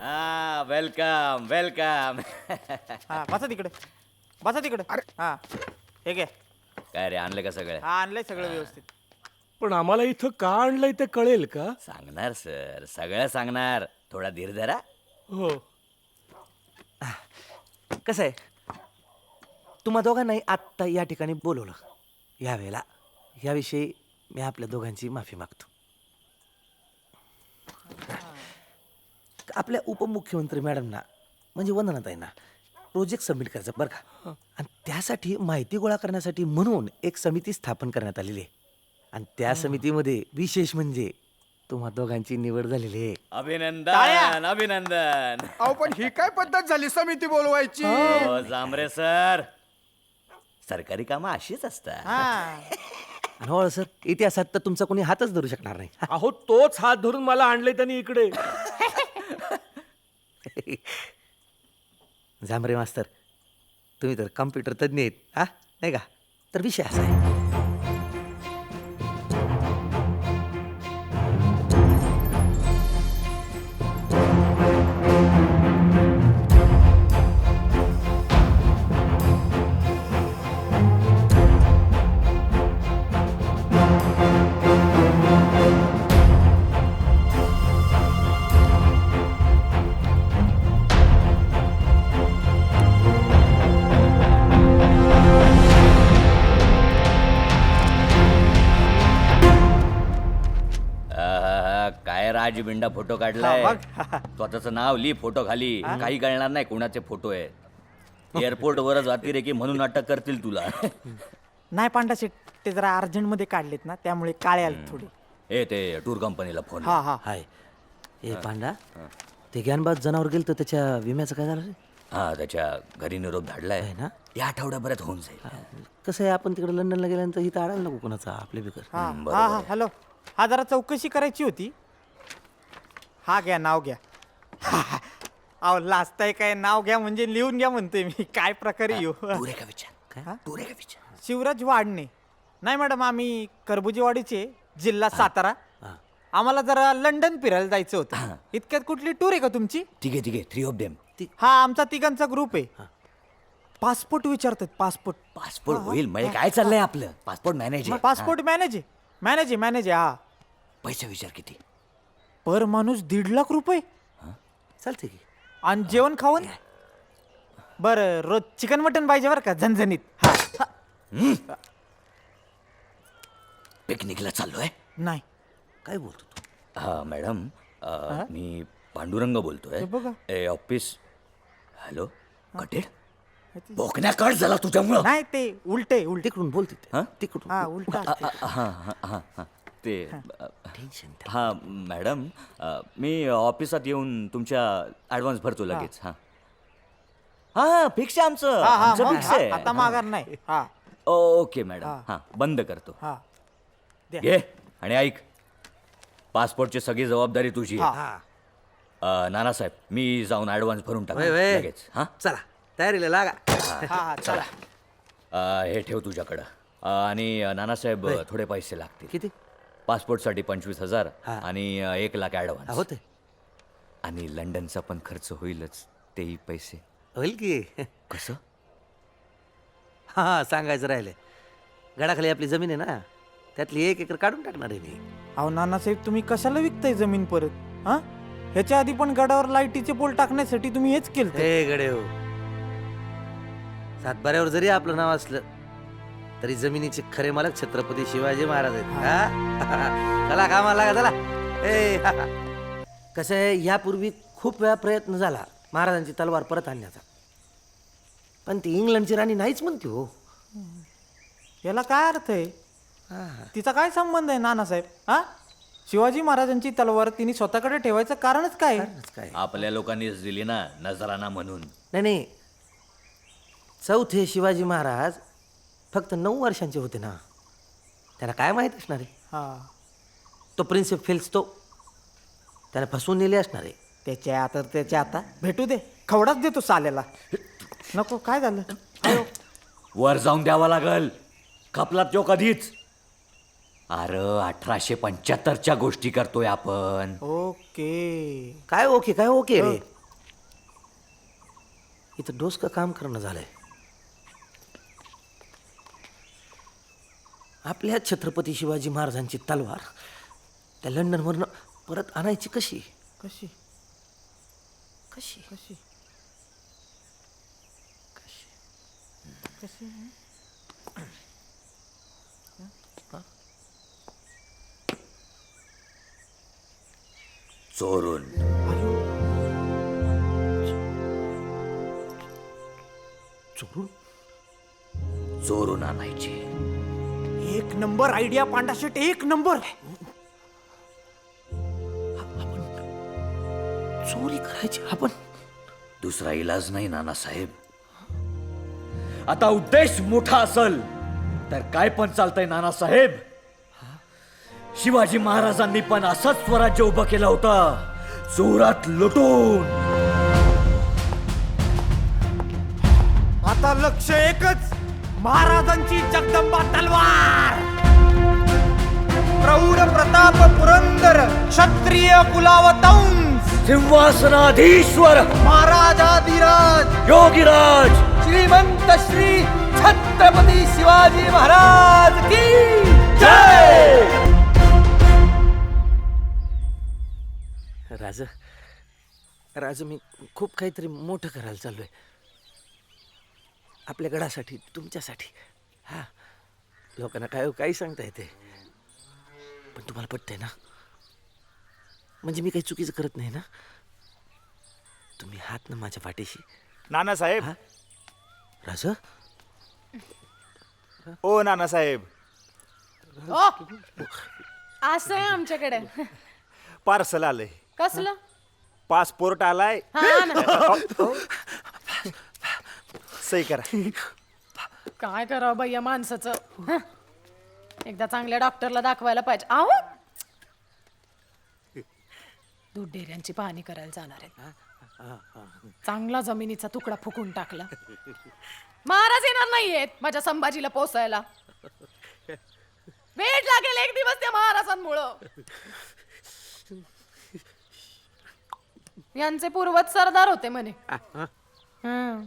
हा welcome welcome हा बसा तिकडे. बसा तिकडे. हा हे घे. काय रे आणलं का सगळं? हा आणलंय सगळं व्यवस्थित. पण आम्हाला इथं का आणलंय ते कळेल का? सांगणार सर. सगळं सांगणार. थोडा धीर धरा. हो. कसं आहे? तुम्हा दोघांनाही आत्ता या ठिकाणी बोलवलं. यावेळेला याविषयी मी आपल्या दोघांची माफी मागतो. आपल्या उपमुख्यमंत्री मॅडमना म्हणजे वंदनाताईंना प्रोजेक्ट सबमिट करायचा बरं का? आणि त्यासाठी माहिती गोळा करण्यासाठी म्हणून एक समिती स्थापन करण्यात आलेली आहे. आणि त्या समितीमध्ये विशेष म्हणजे तुम्हा दोघांची निवड झालेली आहे. अभिनंदन अभिनंदन. अहो पण ही काय पद्धत झाली समिती बोलवायची? हो. जांभरे सर. सरकारी कामं अशीच असतात. हा. आणि हो सर इतिहासात तर तुमचा कोणी हातच धरू शकणार नाही. अहो तोच हात धरून मला आणले त्यांनी इकडे. झांबरे मास्तर तुम्ही तर कम्प्युटर तज्ज्ञ आहेत हा? नाही का? तर विषय असा आहे. काय राजबिंडा फोटो काढलाय. स्वतःच नाव ली फोटो खाली. काही कळणार नाही कोणाचे फोटो आहेत. एअरपोर्ट वरच अतिरेकी म्हणून अटक करतील तुला. नाही पांडा शेट ते जरा अर्जंटमध्ये काढलेत ना त्यामुळे काळे आले थोडे. ए ते टूर कंपनीला फोन हा हा. हाय. ए पांडा ते ज्ञानबाद जनावर गेलं तर त्याच्या विम्याचं काय झालं रे? हा त्याच्या घरी निरोप धाडलाय. ना? या आठवड्याभरात होऊन जाईल. कसं आहे आपण तिकडे लंडनला गेल्यानंतर इथं आडायला नको कोणाचा आपले बिकर हा हा हा हॅलो. हा जरा चौकशी करायची होती. हा घ्या नाव घ्या. अहो लाजताय काय? नाव घ्या म्हणजे लिहून घ्या म्हणतोय मी. काय प्रकारे येऊ? का विचार. हा? का विचार. शिवराज वाडणे. नाही मॅडम आम्ही करबुजीवाडीचे जिल्हा सातारा. आम्हाला जरा लंडन फिरायला जायचं होतं. इतक्यात कुठली टूर आहे का तुमची? ठीक आहे ठीक आहे. थ्री ऑफ देम हा आमचा तिघांचा ग्रुप आहे. पासपोर्ट विचारतात पासपोर्ट. पासपोर्ट होईल. म्हणजे काय चाललंय आपलं? पासपोर्ट मॅनेज पासपोर्ट मॅनेज आहे मॅनेज आहे मॅनेज आहे हा. पैसे विचार किती? पर माणूस दीड लाख रुपये? चालते की. आणि जेवण खाऊन? बरं रोज चिकन मटन पाहिजे बरं का झणझणीत? हा. हा. पिकनिकला चाललोय? नाही. काय बोलतो तू? हा मॅडम अ, मी पांडुरंग बोलतोय. हे बघा. ए ऑफिस. हॅलो कटेड बोकण्या कट झाला तुझ्यामुळं. नाही ते उलटे उलटे. तिकडून बोलते. हा? तिकडून हा उलटा हा, हा, हा, हा. ते टेन्शन हा मॅडम अ, मी ऑफिसात येऊन तुमच्या ऍडव्हान्स भरतो लगेच हा. हा फिक्स आहे आमचं. हा हा आमचं मग, फिक्स हा, आहे. आता माघार नाही. हा. Okay madam. हा. बंद करतो. हा. द्या. घे आणि ऐक पासपोर्टची सगळी जबाबदारी तुझी आहे. हा. अ, नानासाहेब मी जाऊन ऍडव्हान्स भरून टाक वय, वय. लगेच हा. चला तयारीला लागा. हा. हा चला. अ, हे ठेव तुझ्याकडं. अ, आणि अ, नानासाहेब अ, थोडे पैसे लागतील. किती? पासपोर्टसाठी पंचवीस हजार हा. आणि अ, एक लाख ऍडव्हान्स होते आणि लंडनचा पण खर्च होईलच तेही पैसे. होईल की? कसं? हा हा सांगायचं राहिले गडाखाली आपली जमीन आहे ना त्यातली एक एकर काढून टाकणार आहे मी. अहो नानासाहेब तुम्ही कशाला विकताय जमीन परत हा? ह्याच्या आधी पण गडावर लाईटीचे पोल टाकण्यासाठी तुम्ही हेच केलं हे गडे हो. सातबाऱ्यावर जरी आपलं नाव असलं तरी जमिनीचे खरे मालक छत्रपती शिवाजी महाराज आहेत. हा? चला कामाला लागा चला. ए. कसं आहे यापूर्वी खूप वेळा प्रयत्न झाला महाराजांची तलवार परत आणण्याचा. पण ती इंग्लंडची राणी नाहीच म्हणते हो. याला काय अर्थ आहे? तिचा काय संबंध आहे नानासाहेब? हा? शिवाजी महाराजांची तलवार तिने स्वतःकडे ठेवायचं कारणच काय आहे? कारणच काय आपल्या लोकांनीच दिली ना नजराना म्हणून. नाही नाही. चौथे शिवाजी महाराज फक्त नऊ वर्षांचे होते ना. त्याला काय माहीत असणार आहे? हा. तो प्रिन्सिप फिल्स तो. त्याला फसवून नेले असणार आहे. त्याच्या आता त्याच्या आता. भेटू दे. खवडाच देतो साल्याला नको काय झालं? अयो. वर जाऊन द्यावा लागल. खपलात तो कधीच. अरे अठराशे पंच्याहत्तरच्या गोष्टी करतोय आपण. ओके. काय ओके काय ओके रे? इथं डोसकं काम करणं झालंय. आपल्या छत्रपती शिवाजी महाराजांची तलवार त्या लंडनवरनं परत आणायची कशी? कशी? कशी? कशी? कशी? चोरून. चोरून? चोरून आणायची. एक नंबर आयडिया पांडा शेट एक नंबर. चोरी करायची आपण दुसरा इलाज नाही नानासाहेब आता उद्देश मोठा असल तर काय पण चालतंय नानासाहेब शिवाजी महाराजांनी पण असंच स्वराज्य उभं केलं होतं. चोरात लुटून. आता लक्ष एकच महाराजांची जगदंबा तलवार. क्षत्रिय कुलावतंस। सिंहासनाधीश्वर। महाराजाधिराज। योगीराज। श्रीमंत श्री छत्रपती शिवाजी महाराज की जय! राज राज मी खूप काहीतरी मोठं करायला चाललोय. आपल्या गडासाठी तुमच्यासाठी. हा लोकांना काय काही सांगता येते. पण तुम्हाला पटतंय ना? म्हणजे मी काही चुकीचं करत नाही ना? तुम्ही हात ना माझ्या पाठीशी नानासाहेब हा? राज? ओ नानासाहेब ओ असं आहे आमच्याकडे. पार्सल आलंय. कसलं? पासपोर्ट आलाय. हा ना. सही करा. काय करावं बाई या माणसाचं? हं. एकदा चांगल्या डॉक्टरला दाखवायला पाहिजे. आहो दूध डेऱ्यांची पाहणी करायला जाणार आहेत. चांगला जमिनीचा तुकडा फुकून टाकला. महाराज येणार नाहीयेत माझ्या संभाजीला पोसायला. वेळ लागेल एक दिवस त्या महाराजांमुळं. यांचे पूर्वज सरदार होते म्हणे. हं.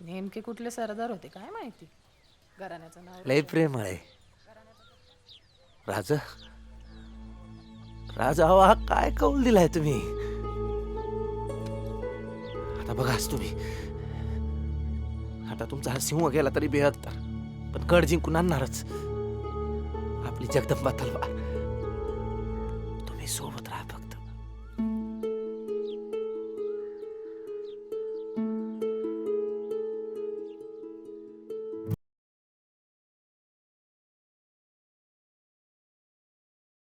नेमके कुठले सरदार होते काय माहिती? घराण्याचं नाव लय प्रेम आहे. राज राजा हा काय कौल दिलाय तुम्ही? आता बघाच तुम्ही. आता तुमचा हा सिंह गेला तरी बेहत्तर पण गड जिंकून आणणारच. आपली जगदंबा तलवार. तुम्ही सोबत